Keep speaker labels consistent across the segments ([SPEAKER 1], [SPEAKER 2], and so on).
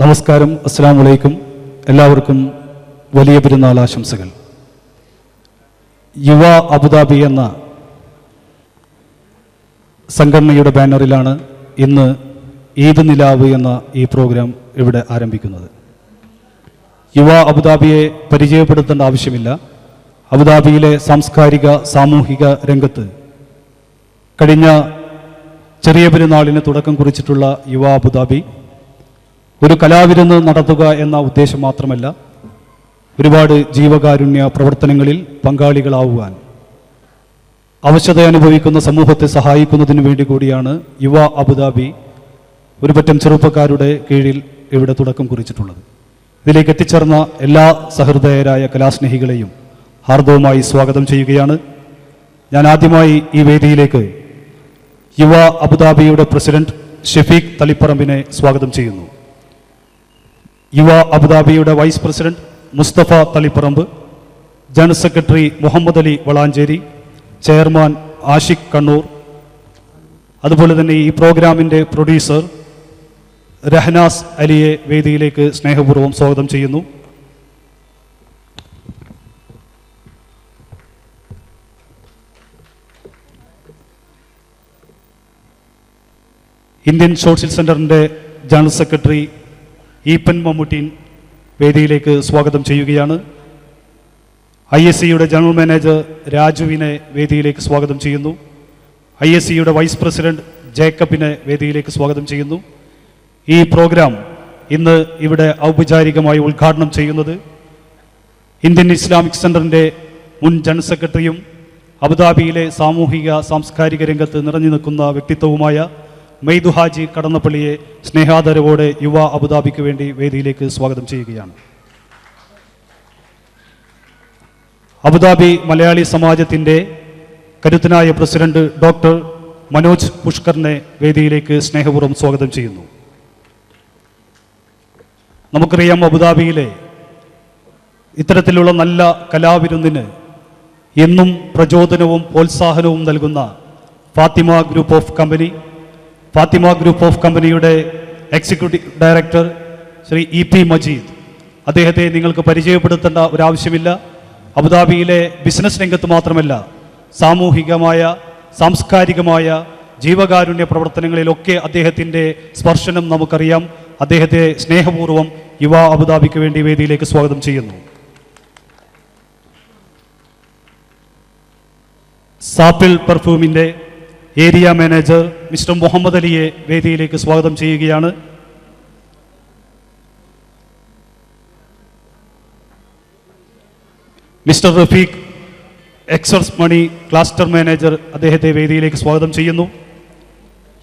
[SPEAKER 1] നമസ്കാരം. അസ്സാം വലൈക്കും എല്ലാവർക്കും വലിയ പെരുന്നാൾ ആശംസകൾ. യുവ അബുദാബി എന്ന സംഘടനയുടെ ബാനറിലാണ് ഇന്ന് ഈദ് നിലാവ് എന്ന ഈ പ്രോഗ്രാം ഇവിടെ ആരംഭിക്കുന്നത്. യുവ അബുദാബിയെ പരിചയപ്പെടുത്തേണ്ട ആവശ്യമില്ല. അബുദാബിയിലെ സാംസ്കാരിക സാമൂഹിക രംഗത്ത് കഴിഞ്ഞ ചെറിയ പെരുന്നാളിന് തുടക്കം കുറിച്ചിട്ടുള്ള യുവ അബുദാബി ഒരു കലാവിരുന്ന് നടത്തുക എന്ന ഉദ്ദേശം മാത്രമല്ല ഒരുപാട് ജീവകാരുണ്യ പ്രവർത്തനങ്ങളിൽ പങ്കാളികളാവുവാൻ. അവശത അനുഭവിക്കുന്ന സമൂഹത്തെ സഹായിക്കുന്നതിന് വേണ്ടി കൂടിയാണ് യുവ അബുദാബി ഒരുപറ്റം ചെറുപ്പക്കാരുടെ കീഴിൽ ഇവിടെ തുടക്കം കുറിച്ചിട്ടുള്ളത്. ഇതിലേക്ക് എത്തിച്ചേർന്ന എല്ലാ സഹൃദയരായ കലാസ്നേഹികളെയും ഹാർദവുമായി സ്വാഗതം ചെയ്യുകയാണ്. ഞാൻ ആദ്യമായി ഈ വേദിയിലേക്ക് യുവ അബുദാബിയുടെ പ്രസിഡന്റ് ഷെഫീഖ് തളിപ്പറമ്പിനെ സ്വാഗതം ചെയ്യുന്നു. Yuva അബുദാബിയുടെ vice president Mustafa Taliparamba general secretary Muhammad Ali Valanchery chairman Ashiq Kannur അതുപോലെ തന്നെ ഈ പ്രോഗ്രാമിന്റെ പ്രൊഡ്യൂസർ രഹനാസ് അലിയെ വേദിയിലേക്ക് സ്നേഹപൂർവം സ്വാഗതം ചെയ്യുന്നു. ഇന്ത്യൻ സോഷ്യൽ സെന്ററിന്റെ ജനറൽ സെക്രട്ടറി ഈപ്പൻ മമ്മൂട്ടീൻ വേദിയിലേക്ക് സ്വാഗതം ചെയ്യുകയാണ്. ഐ എസ് സിയുടെ ജനറൽ മാനേജർ രാജുവിനെ വേദിയിലേക്ക് സ്വാഗതം ചെയ്യുന്നു. ഐ എസ് സിയുടെ വൈസ് പ്രസിഡന്റ് ജേക്കബിനെ വേദിയിലേക്ക് സ്വാഗതം ചെയ്യുന്നു. ഈ പ്രോഗ്രാം ഇന്ന് ഇവിടെ ഔപചാരികമായി ഉദ്ഘാടനം ചെയ്യുന്നത് ഇന്ത്യൻ ഇസ്ലാമിക് സെന്ററിന്റെ മുൻ ജനറൽ സെക്രട്ടറിയും അബുദാബിയിലെ സാമൂഹിക സാംസ്കാരിക രംഗത്ത് നിറഞ്ഞു നിൽക്കുന്ന വ്യക്തിത്വവുമായ മെയ്ദു ഹാജി കടന്നപ്പള്ളിയെ സ്നേഹാദരവോടെ യുവ അബുദാബിക്ക് വേണ്ടി വേദിയിലേക്ക് സ്വാഗതം ചെയ്യുകയാണ്. അബുദാബി മലയാളി സമാജത്തിന്റെ കരുത്തനായ പ്രസിഡന്റ് ഡോക്ടർ മനോജ് പുഷ്കറിനെ വേദിയിലേക്ക് സ്നേഹപൂർവം സ്വാഗതം ചെയ്യുന്നു. നമുക്കറിയാം അബുദാബിയിലെ ഇത്തരത്തിലുള്ള നല്ല കലാവിരുന്നിന് എന്നും പ്രചോദനവും പ്രോത്സാഹനവും നൽകുന്ന Fathima group of company Fathima group of കമ്പനിയുടെ executive director Shri E P Majeed. അദ്ദേഹത്തെ നിങ്ങൾക്ക് പരിചയപ്പെടുത്തേണ്ട ഒരാവശ്യമില്ല. അബുദാബിയിലെ ബിസിനസ് രംഗത്ത് മാത്രമല്ല സാമൂഹികമായ സാംസ്കാരികമായ ജീവകാരുണ്യ പ്രവർത്തനങ്ങളിലൊക്കെ അദ്ദേഹത്തിന്റെ സ്പർശനം നമുക്കറിയാം. അദ്ദേഹത്തെ സ്നേഹപൂർവം യുവ അബുദാബിക്ക് വേണ്ടി വേദിയിലേക്ക് സ്വാഗതം ചെയ്യുന്നു. സാപ്പിൾ പെർഫ്യൂമിന്റെ ഏരിയ മാനേജർ മിസ്റ്റർ മുഹമ്മദ് അലിയെ വേദിയിലേക്ക് സ്വാഗതം ചെയ്യുകയാണ്. Mister Rafeeq express money cluster manager അദ്ദേഹത്തെ വേദിയിലേക്ക് സ്വാഗതം ചെയ്യുന്നു.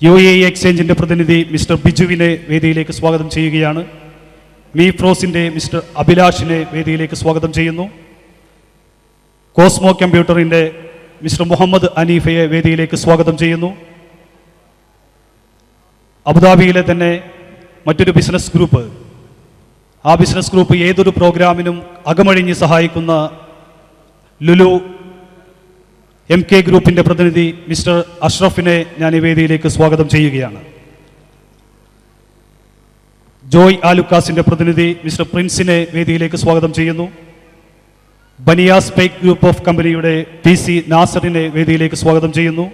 [SPEAKER 1] യു എ എക്സ്ചേഞ്ചിന്റെ പ്രതിനിധി മിസ്റ്റർ ബിജുവിനെ വേദിയിലേക്ക് സ്വാഗതം ചെയ്യുകയാണ്. മീ ഫ്രോസിന്റെ മിസ്റ്റർ അഭിലാഷിനെ വേദിയിലേക്ക് സ്വാഗതം ചെയ്യുന്നു. കോസ്മോ കമ്പ്യൂട്ടറിന്റെ മിസ്റ്റർ മുഹമ്മദ് അനീഫയെ വേദിയിലേക്ക് സ്വാഗതം ചെയ്യുന്നു. അബുദാബിയിലെ തന്നെ മറ്റൊരു ബിസിനസ് ഗ്രൂപ്പ് ആ ബിസിനസ് ഗ്രൂപ്പ് ഏതൊരു പ്രോഗ്രാമിനും അകമഴിഞ്ഞ് സഹായിക്കുന്ന ലുലു എം കെ ഗ്രൂപ്പിന്റെ പ്രതിനിധി മിസ്റ്റർ അഷ്റഫിനെ ഞാൻ ഈ വേദിയിലേക്ക് സ്വാഗതം ചെയ്യുകയാണ്. ജോയ് ആലുക്കാസിന്റെ പ്രതിനിധി മിസ്റ്റർ പ്രിൻസിനെ വേദിയിലേക്ക് സ്വാഗതം ചെയ്യുന്നു. ബനിയാസ് പേക്ക് ഗ്രൂപ്പ് ഓഫ് കമ്പനിയുടെ പി സി നാസറിനെ വേദിയിലേക്ക് സ്വാഗതം ചെയ്യുന്നു.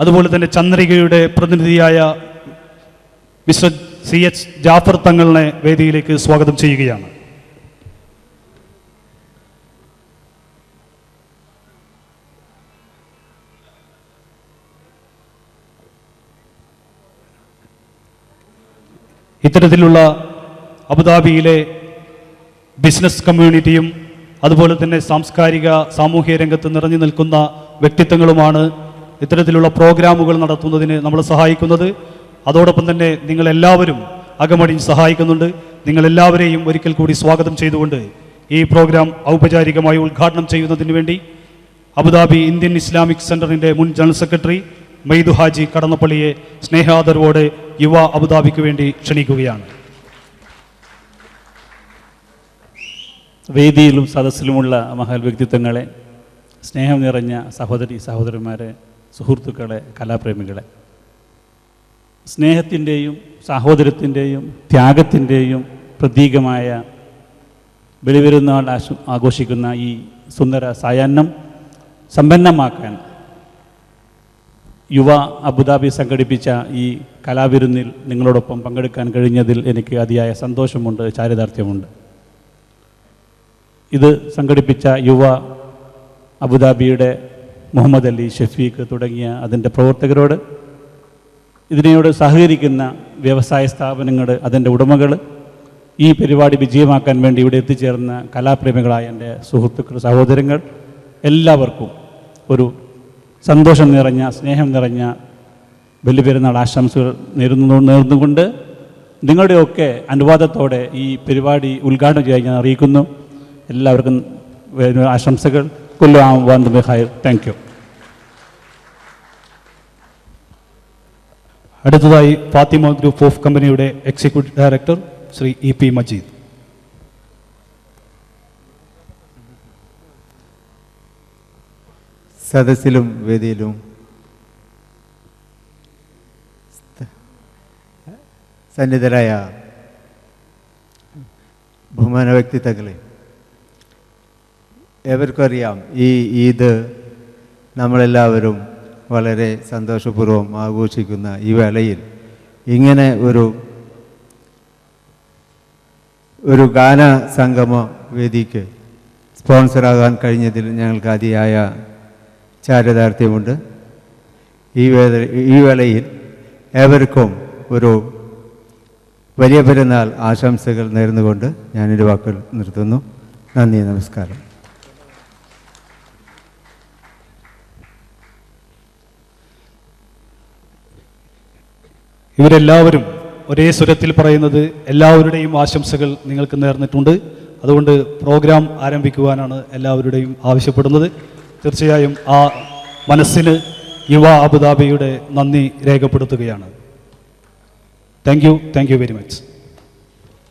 [SPEAKER 1] അതുപോലെ തന്നെ ചന്ദ്രികയുടെ പ്രതിനിധിയായ മിസ്റ്റർ സി എച്ച് ജാഫർ തങ്ങളിനെ വേദിയിലേക്ക് സ്വാഗതം ചെയ്യുകയാണ്. ഇത്തരത്തിലുള്ള അബുദാബിയിലെ ബിസിനസ് കമ്മ്യൂണിറ്റിയും അതുപോലെ തന്നെ സാംസ്കാരിക സാമൂഹ്യ രംഗത്ത് നിറഞ്ഞു നിൽക്കുന്ന വ്യക്തിത്വങ്ങളുമാണ് ഇത്തരത്തിലുള്ള പ്രോഗ്രാമുകൾ നടത്തുന്നതിന് നമ്മൾ സഹായിക്കുന്നത്. അതോടൊപ്പം തന്നെ നിങ്ങളെല്ലാവരും അകമടിഞ്ഞ് സഹായിക്കുന്നുണ്ട്. നിങ്ങളെല്ലാവരെയും ഒരിക്കൽ കൂടി സ്വാഗതം ചെയ്തുകൊണ്ട് ഈ പ്രോഗ്രാം ഔപചാരികമായി ഉദ്ഘാടനം ചെയ്യുന്നതിന് വേണ്ടി അബുദാബി ഇന്ത്യൻ ഇസ്ലാമിക് സെന്ററിന്റെ മുൻ ജനറൽ സെക്രട്ടറി മെയ്ദു ഹാജി കടന്നപ്പള്ളിയെ സ്നേഹാദരവോടെ യുവ അബുദാബിക്ക് വേണ്ടി ക്ഷണിക്കുകയാണ്.
[SPEAKER 2] വേദിയിലും സദസ്സിലുമുള്ള മഹൽ വ്യക്തിത്വങ്ങളെ സ്നേഹം നിറഞ്ഞ സഹോദരി സഹോദരന്മാരെ സുഹൃത്തുക്കളെ കലാപ്രേമികളെ. സ്നേഹത്തിന്റെയും സാഹോദര്യത്തിന്റെയും ത്യാഗത്തിന്റെയും പ്രതീകമായ ബലിപെരുന്നാൾ ആഘോഷിക്കുന്ന ഈ സുന്ദര സായാഹ്നം സമ്പന്നമാക്കാൻ യുവ അബുദാബി സംഘടിപ്പിച്ച ഈ കലാവിരുന്നിൽ നിങ്ങളോടൊപ്പം പങ്കെടുക്കാൻ കഴിഞ്ഞതിൽ എനിക്ക് അതിയായ സന്തോഷമുണ്ട് ചാരിതാർത്ഥ്യമുണ്ട്. ഇത് സംഘടിപ്പിച്ച യുവ അബുദാബിയുടെ മുഹമ്മദ് അലി ഷഫീഖ് തുടങ്ങിയ അതിന്റെ പ്രവർത്തകരോട് ഇതിനോട് സഹകരിക്കുന്ന വ്യവസായ സ്ഥാപനങ്ങൾ അതിന്റെ ഉടമകൾ ഈ പരിപാടി വിജയമാക്കാൻ വേണ്ടി ഇവിടെ എത്തിച്ചേർന്ന കലാപ്രേമികളായ എന്റെ സുഹൃത്തുക്കൾ സഹോദരങ്ങൾ എല്ലാവർക്കും ഒരു സന്തോഷം നിറഞ്ഞ സ്നേഹം നിറഞ്ഞ ബലിപെരുന്നാൾ ആശംസകൾ നേരുന്നു നേർന്നുകൊണ്ട് നിങ്ങളുടെയൊക്കെ അനുവാദത്തോടെ ഈ പരിപാടി ഉദ്ഘാടനം ചെയ്യാൻ ഞാൻ അറിയിക്കുന്നു. എല്ലാവർക്കും ആശംസകൾ. കൊല്ലു ആവാൻ ഹയർ താങ്ക് യു
[SPEAKER 1] അടുത്തതായി ഫാത്തിമ ഗ്രൂപ്പ് ഓഫ് കമ്പനിയുടെ executive director Shri E P Majeed.
[SPEAKER 3] സദസ്സിലും വേദിയിലും. സന്നിധരായ ബഹുമാന വ്യക്തിത്വങ്ങളെ ഏവർക്കും അറിയാം ഈ ഈദ് നമ്മളെല്ലാവരും വളരെ സന്തോഷപൂർവം ആഘോഷിക്കുന്ന ഈ വേളയിൽ ഇങ്ങനെ ഒരു ഒരു ഗാന സംഗമ വേദിക്ക് സ്പോൺസറാകാൻ കഴിഞ്ഞതിൽ ഞങ്ങൾക്ക് അതിയായ ചാരിതാർത്ഥ്യമുണ്ട്. ഈ വേദ ഈ വേളയിൽ ഏവർക്കും ഒരു വലിയ പെരുന്നാൾ ആശംസകൾ നേർന്നുകൊണ്ട് ഞാനൊരു വാക്കുകൾ നിർത്തുന്നു. നന്ദി നമസ്കാരം.
[SPEAKER 1] ഇവരെല്ലാവരും ഒരേ സ്വരത്തിൽ പറയുന്നത് എല്ലാവരുടെയും ആശംസകൾ നിങ്ങൾക്ക് നേർന്നിട്ടുണ്ട്. അതുകൊണ്ട് പ്രോഗ്രാം ആരംഭിക്കുവാനാണ് എല്ലാവരുടെയും ആവശ്യപ്പെടുന്നത്. തീർച്ചയായും ആ മനസ്സിന് യുവ അബുദാബിയുടെ നന്ദി രേഖപ്പെടുത്തുകയാണ്. Thank you thank you very much